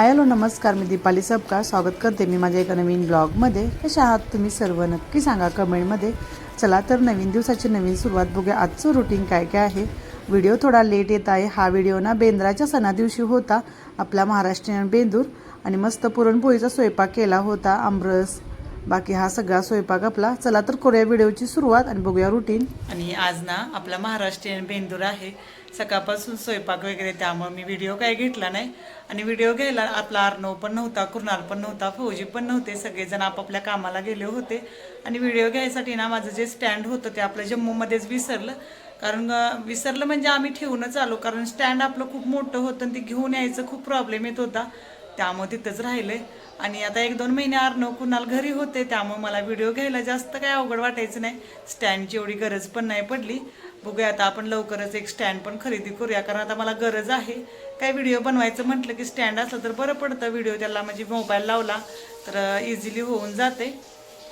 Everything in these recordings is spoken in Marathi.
हाय हॅलो नमस्कार. मी दीपाली सबका. स्वागत करते मी माझ्या एका नवीन ब्लॉगमध्ये. कशा आहात तुम्ही सर्व नक्की सांगा कमेंटमध्ये. चला तर नवीन दिवसाची नवीन सुरुवात बघूया. आजचं रुटीन काय काय आहे? व्हिडिओ थोडा लेट येत आहे. हा व्हिडिओ ना बेंद्राच्या सणादिवशी होता. आपला महाराष्ट्रीयन बेंदूर आणि मस्त पुरणपोळीचा स्वयंपाक केला होता. आमरस बाकी हा सगळा स्वयंपाक आपला. चला तर करूया व्हिडिओची सुरुवात आणि बघूया रुटीन आणि आज ना आपला महाराष्ट्रीयन बेंदूर आहे. सकाळपासून स्वयंपाक वगैरे त्यामुळे मी व्हिडिओ काही घेतला नाही. आणि व्हिडिओ घ्यायला आपला अर्णव पण नव्हता कुणाल पण नव्हता फौजी पण नव्हते. सगळेजण आपापल्या कामाला गेले होते. आणि व्हिडिओ घ्यायसाठी ना माझं जे स्टँड होतं ते आपलं जम्मूमध्येच विसरलं. कारण विसरलं म्हणजे आम्ही ठेवूनच आलो. कारण स्टँड आपलं खूप मोठं होतं आणि ते घेऊन यायचं खूप प्रॉब्लेम येत होता. त्यामुळे तिथंच राहिले आणि आता एक दोन महिने अर्णव कुणाल घरी होते त्यामुळे मला व्हिडिओ घ्यायला जास्त काय अवघड वाटायचं नाही. स्टँडची एवढी गरज पण नाही पडली. बघूया आता आपण लवकरच एक स्टँड पण खरेदी करूया कारण आता मला गरज आहे. काय व्हिडिओ बनवायचं म्हटलं की स्टँड असलं तर बरं पडतं. व्हिडिओ त्याला म्हणजे मोबाईल लावला तर इझिली होऊन जाते.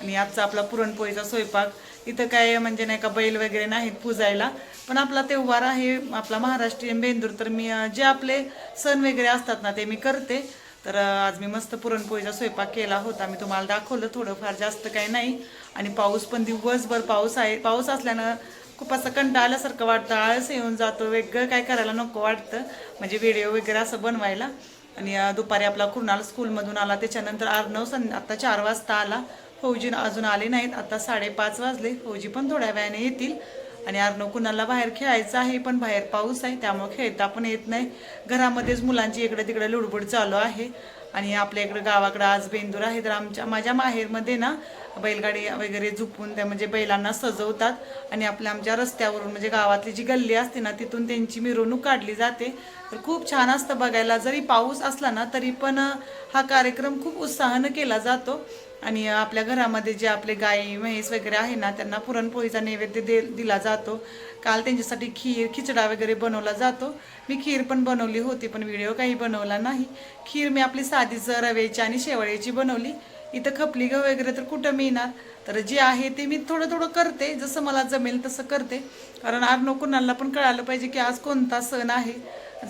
आणि आजचा आपला पुरणपोळीचा स्वयंपाक. इथं काय म्हणजे नाही का बैल वगैरे नाहीत पुजायला. पण आपला त्योहार आहे आपला महाराष्ट्रीयन बेंदूर. तर मी जे आपले सण वगैरे असतात ना ते मी करते. तर आज मी मस्त पुरणपोळीचा स्वयंपाक केला होता. मी तुम्हाला दाखवलं थोडंफार जास्त काही नाही. आणि पाऊस पण दिवसभर पाऊस आहे. पाऊस असल्यानं खूप असं कंटाळल्यासारखं आल्यासारखं वाटतं. आळस येऊन जातो. वेगळं काय करायला नको वाटतं. म्हणजे व्हिडिओ वगैरे असं बनवायला. आणि दुपारी आपला कुणाल स्कूलमधून आला. त्याच्यानंतर अर्णव सं आत्ता चार वाजता आला. फौजी अजून आले नाहीत. आता साडेपाच वाजले. फौजी पण थोड्या वेळाने येतील. आणि अर्णव कुणाला बाहेर खेळायचं आहे पण बाहेर पाऊस आहे त्यामुळे खेळता पण येत नाही. घरामध्येच मुलांची इकडे तिकडे लुडबुड चालू आहे. आणि आपल्या इकडं गावाकडं आज बेंदूर आहे तर आमच्या माझ्या माहेरमध्ये ना बैलगाडी वगैरे झुपून त्या म्हणजे बैलांना सजवतात. आणि आपल्या आमच्या रस्त्यावरून म्हणजे गावातली जी गल्ली असते ना तिथून त्यांची मिरवणूक काढली जाते. तर खूप छान असतं बघायला. जरी पाऊस असला ना तरी पण हा कार्यक्रम खूप उत्साहानं केला जातो. आणि आपल्या घरामध्ये जे आपले गाई म्हैस वगैरे आहे ना त्यांना पुरणपोळीचा नैवेद्य दे दिला जातो. काल त्यांच्यासाठी खीर खिचडा वगैरे बनवला जातो. मी खीर पण बनवली होती पण व्हिडिओ काही बनवला नाही. खीर मी आपली साधीच रव्याची आणि शेवळ्याची बनवली. इथं खपली गहू वगैरे तर कुठं मिळणार? तर जे आहे ते मी थोडं थोडं करते. जसं मला जमेल तसं करते. कारण आज कुणाला पण कळालं पाहिजे की आज कोणता सण आहे.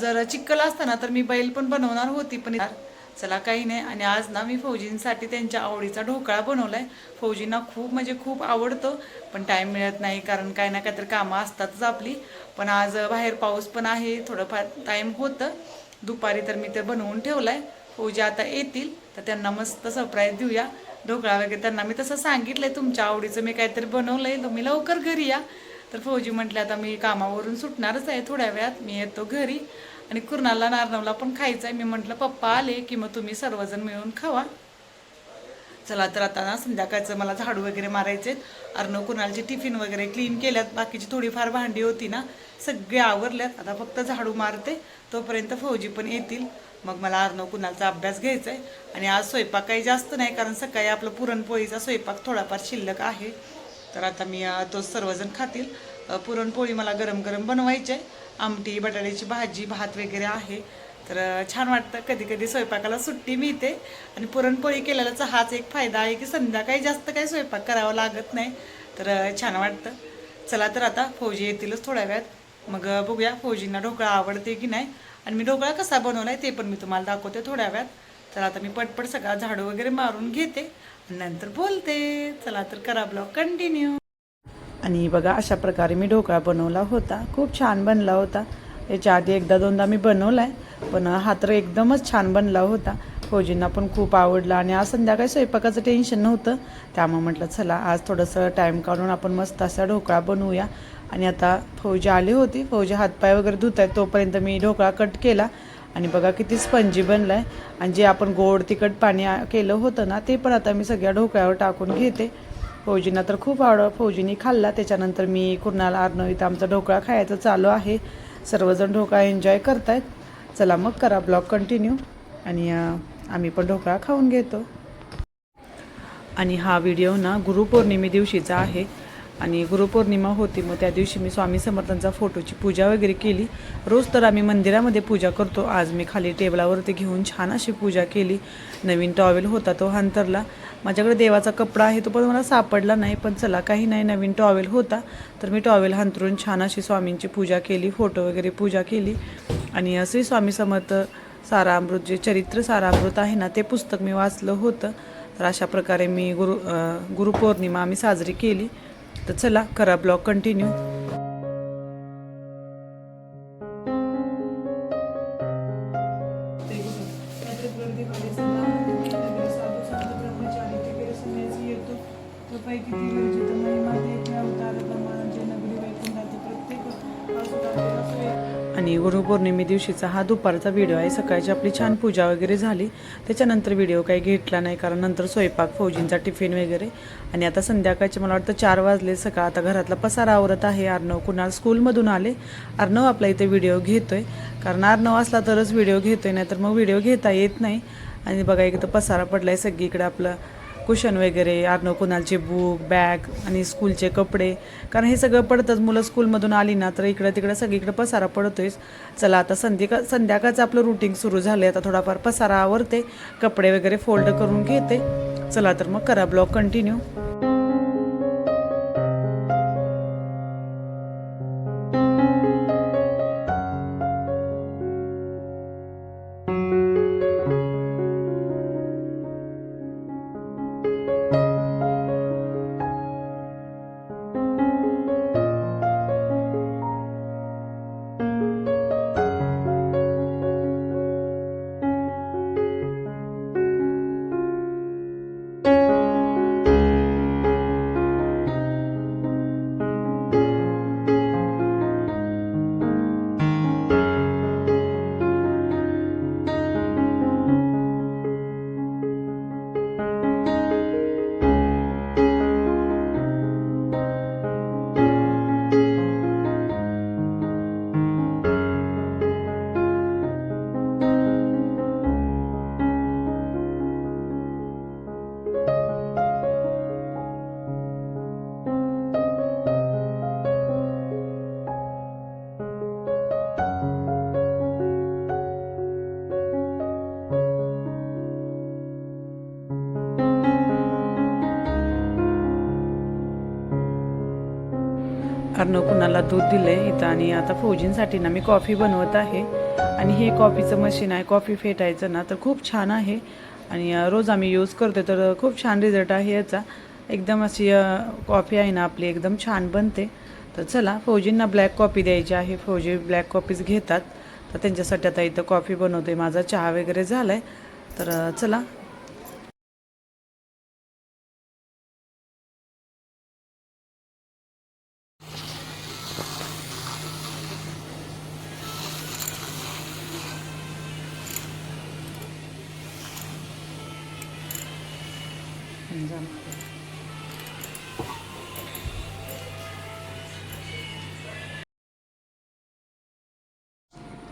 जर चिक्कल असताना तर मी बैल पण बनवणार होती पण चला काही नाही. आणि आज ना मी फौजींसाठी त्यांच्या आवडीचा ढोकळा बनवला आहे फौजींना खूप म्हणजे खूप आवडतं पण टाईम मिळत नाही कारण काय ना काहीतरी कामं असतातच आपली. पण आज बाहेर पाऊस पण आहे थोडंफार टाईम होतं. दुपारी तर मी ते बनवून ठेवलाय. फौजी आता येतील तर त्यांना मस्त सरप्राईज देऊया. ढोकळा वगैरे त्यांना मी तसं सांगितलंय तुमच्या आवडीचं मी काहीतरी बनवलं आहे तुम्ही लवकर घरी या. तर फौजी म्हटलं आता मी कामावरून सुटणारच आहे थोड्या वेळात मी येतो घरी. आणि कुर्नाला नारनवला पण खायचं आहे मी म्हटलं पप्पा आले की मग तुम्ही सर्वजण मिळून खावा. चला तर आता ना संध्याकाळचं मला झाडू वगैरे मारायचे अर्णव कुणालची टिफिन वगैरे क्लीन केल्यात. बाकीची थोडीफार भांडी होती ना सगळे आवरल्यात. आता फक्त झाडू मारते. तोपर्यंत फौजी पण येतील. मग मला अर्णव कुणालचा अभ्यास घ्यायचा आहे आणि आज स्वयंपाक काही जास्त नाही कारण सकाळी आपलं पुरणपोळीचा स्वयंपाक थोडाफार शिल्लक आहे. तर आता मी तो सर्वजण खातील. पुरणपोळी मला गरम गरम बनवायची आहे आमटी बटाट्याची भाजी भात वगैरे आहे. तर छान वाटतं. कधी कधी स्वयंपाकाला सुट्टी मिळते. आणि पुरणपोळी केलेल्याचा हाच एक फायदा आहे की संध्याकाळी जास्त काही स्वयंपाक करावा लागत नाही. तर छान वाटतं. चला तर आता फौजी येतीलच थोड्या वेळात. मग बघूया फौजींना ढोकळा आवडते की नाही. आणि मी ढोकळा कसा बनवलाय ते पण मी तुम्हाला दाखवते थोड्या वेळात. तर आता मी पटपट सगळा झाडू वगैरे मारून घेते. नंतर बोलते. चला तर करा ब्लॉग कंटिन्यू. आणि बघा अशा प्रकारे मी ढोकळा बनवला होता. खूप छान बनला होता. याच्या आधी एकदा दोनदा मी बनवला आहे पण हा तर एकदमच छान बनला होता. फौजींना पण खूप आवडला आणि आज संध्याकाळी स्वयंपाकाचं टेन्शन नव्हतं. त्यामुळे म्हटलं चला आज थोडंसं टाईम काढून आपण मस्त असा ढोकळा बनवूया. आणि आता फौजी आली होती. फौजी हातपाय वगैरे धुत आहेत तोपर्यंत मी ढोकळा कट केला. आणि बघा किती स्पंजी बनला आहे आणि जे आपण गोड तिखट पाणी केलं होतं ना ते पण आता मी सगळ्या ढोकळ्यावर टाकून घेते. फौजींना तर खूप आवड. फौजींनी खाल्ला. त्याच्यानंतर मी कुर्नाला अर्णव इथं आमचा ढोकळा खायचं चालू आहे. सर्वजण ढोकळा एन्जॉय करतायत. चला मग करा ब्लॉग कंटिन्यू आणि आम्ही पण ढोकळा खाऊन घेतो. आणि हा व्हिडिओ ना गुरुपौर्णिमे दिवशीचा आहे. आणि गुरुपौर्णिमा होती मग त्या दिवशी मी स्वामी समर्थांचा फोटोची पूजा वगैरे केली. रोज तर आम्ही मंदिरामध्ये पूजा करतो. आज मी खाली टेबलावरती घेऊन छान अशी पूजा केली. नवीन टॉवेल होता तो हंतरला. माझ्याकडे देवाचा कपडा आहे तो पण मला सापडला नाही पण चला काही नाही नवीन टॉवेल होता. तर मी टॉवेल हंतरून छान अशी स्वामींची पूजा केली फोटो वगैरे पूजा केली. आणि श्री स्वामी समर्थ सारामृत जे चरित्र सारामृत आहे ना ते पुस्तक मी वाचलं होतं. तर अशा प्रकारे मी गुरु गुरुपौर्णिमा आम्ही साजरी केली. तर चला करा ब्लॉग कंटिन्यू आणि गुरुपौर्णिमे दिवशीचा हा दुपारचा व्हिडिओ आहे. सकाळची आपली छान पूजा वगैरे झाली. त्याच्यानंतर व्हिडिओ काही घेतला नाही कारण नंतर स्वयंपाक फौजींचा टिफिन वगैरे. आणि आता संध्याकाळचे मला वाटतं चार वाजले. सकाळ आता घरातला पसारा आवरत आहे. अर्णव कुणाल स्कूलमधून आले. अर्णव आपला इथे व्हिडिओ घेतोय. कारण अर्णव असला तरच व्हिडिओ घेतोय. नाही तर मग व्हिडिओ घेता येत नाही. आणि बघा इकडं पसारा पडला आहे सगळीकडे आपलं. कुशन वगैरे अर्णव कुणालचे बुक बॅग आणि स्कूलचे कपडे. कारण हे सगळं पडतंच. मुलं स्कूलमधून आली ना तर इकडं तिकडं सगळीकडे पसारा पडतोयच. चला आता संध्याका संध्याकाळचं आपलं रुटीन सुरू झालं आहे आता थोडाफार पसारा आवरते. कपडे वगैरे फोल्ड करून घेते. चला तर मग करा ब्लॉग कंटिन्यू कारण कुणाला दूध दिले इथं आणि आता फौजींसाठी ना मी कॉफी बनवत आहे. आणि हे कॉफीचं मशीन आहे कॉफी फेटायचं ना तर खूप छान आहे. आणि रोज आम्ही यूज करतो तर खूप छान रिझल्ट आहे याचा. एकदम अशी कॉफी आहे ना आपली एकदम छान बनते. तर चला फौजींना ब्लॅक कॉफी द्यायची आहे. फौजी ब्लॅक कॉफीज घेतात. तर त्यांच्यासाठी आता इथं कॉफी बनवते माझा चहा वगैरे झाला आहे तर चला अं,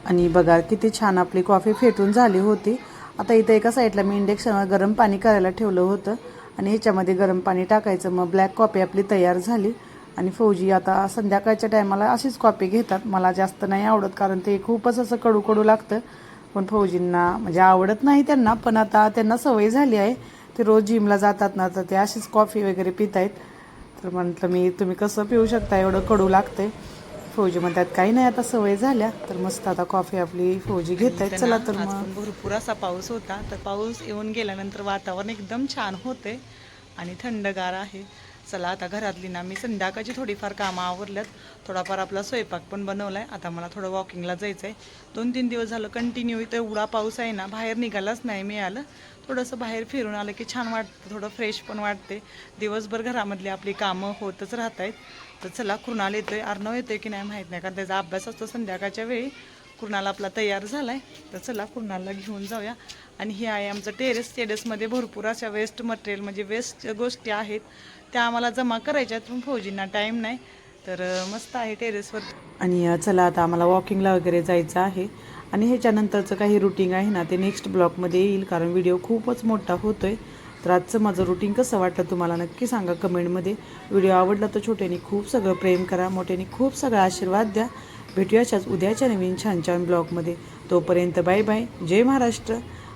आणि बघा किती छान आपली कॉफी फेटून झाली होती. आता इथं एका साईडला मी इंडेक्शनवर गरम पाणी करायला ठेवलं होतं. आणि ह्याच्यामध्ये गरम पाणी टाकायचं. मग ब्लॅक कॉफी आपली तयार झाली. आणि फौजी आता संध्याकाळच्या टायमाला अशीच कॉफी घेतात. मला जास्त नाही आवडत कारण ते खूपच असं कडू कडू लागतं. पण फौजींना म्हणजे आवडत नाही त्यांना. पण आता त्यांना सवय झाली आहे. ते रोज जिमला जातात ना तर ते अशीच कॉफी वगैरे पित आहेत तर म्हटलं मी तुम्ही कसं पिऊ शकता? एवढं कडू लागतंय. फौजी म्हणतात काही नाही आता सवय झाल्या. तर मस्त आता कॉफी आपली फौजी घेत आहेत चला तर मग. भरपूर असा पाऊस होता. तर पाऊस येऊन गेल्यानंतर वातावरण एकदम छान होते आणि थंडगार आहे. चला आता घरातली ना मी संध्याकाळची थोडीफार कामं आवरल्यात. थोडाफार आपला स्वयंपाक पण बनवलाय. आता मला थोडं वॉकिंगला जायचं आहे दोन तीन दिवस झालं कंटिन्यू इथं एवढा पाऊस आहे ना बाहेर निघालाच नाही मिळालं. थोडंसं बाहेर फिरून आलं की छान वाटतं थोडं फ्रेश पण वाटते. दिवसभर घरामधली आपली कामं होतच राहत आहेत तर चला कृणाल येतोय. अर्णव आहे की नाही माहीत नाही कारण त्याचा अभ्यास असतो संध्याकाळच्या वेळी. कुणाला आपला तयार झाला आहे तर चला कुणाला घेऊन जाऊया. आणि हे आहे आमचं टेरेस टेरेसमध्ये भरपूर अशा वेस्ट मटेरियल म्हणजे वेस्ट गोष्टी आहेत त्या आम्हाला जमा करायच्या पण फौजींना टाईम नाही. तर मस्त आहे टेरेसवर आणि चला आता आम्हाला वॉकिंगला वगैरे जायचं आहे. आणि ह्याच्यानंतरचं काही रुटीन आहे ना ते नेक्स्ट ब्लॉगमध्ये येईल कारण व्हिडिओ खूपच मोठा होतोय. तर आजचं माझं रुटीन कसं वाटलं तुम्हाला नक्की सांगा कमेंटमध्ये व्हिडिओ आवडला तर छोट्याने खूप सगळं प्रेम करा मोठ्याने खूप सगळा आशीर्वाद द्या. भेटूयाच्याच उद्याच्या नवीन छान छान ब्लॉगमध्ये तोपर्यंत बाय बाय जय महाराष्ट्र.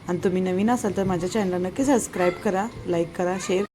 आणि तुम्ही नवीन असाल तर माझ्या चॅनलला नक्की सबस्क्राईब करा लाईक करा शेअर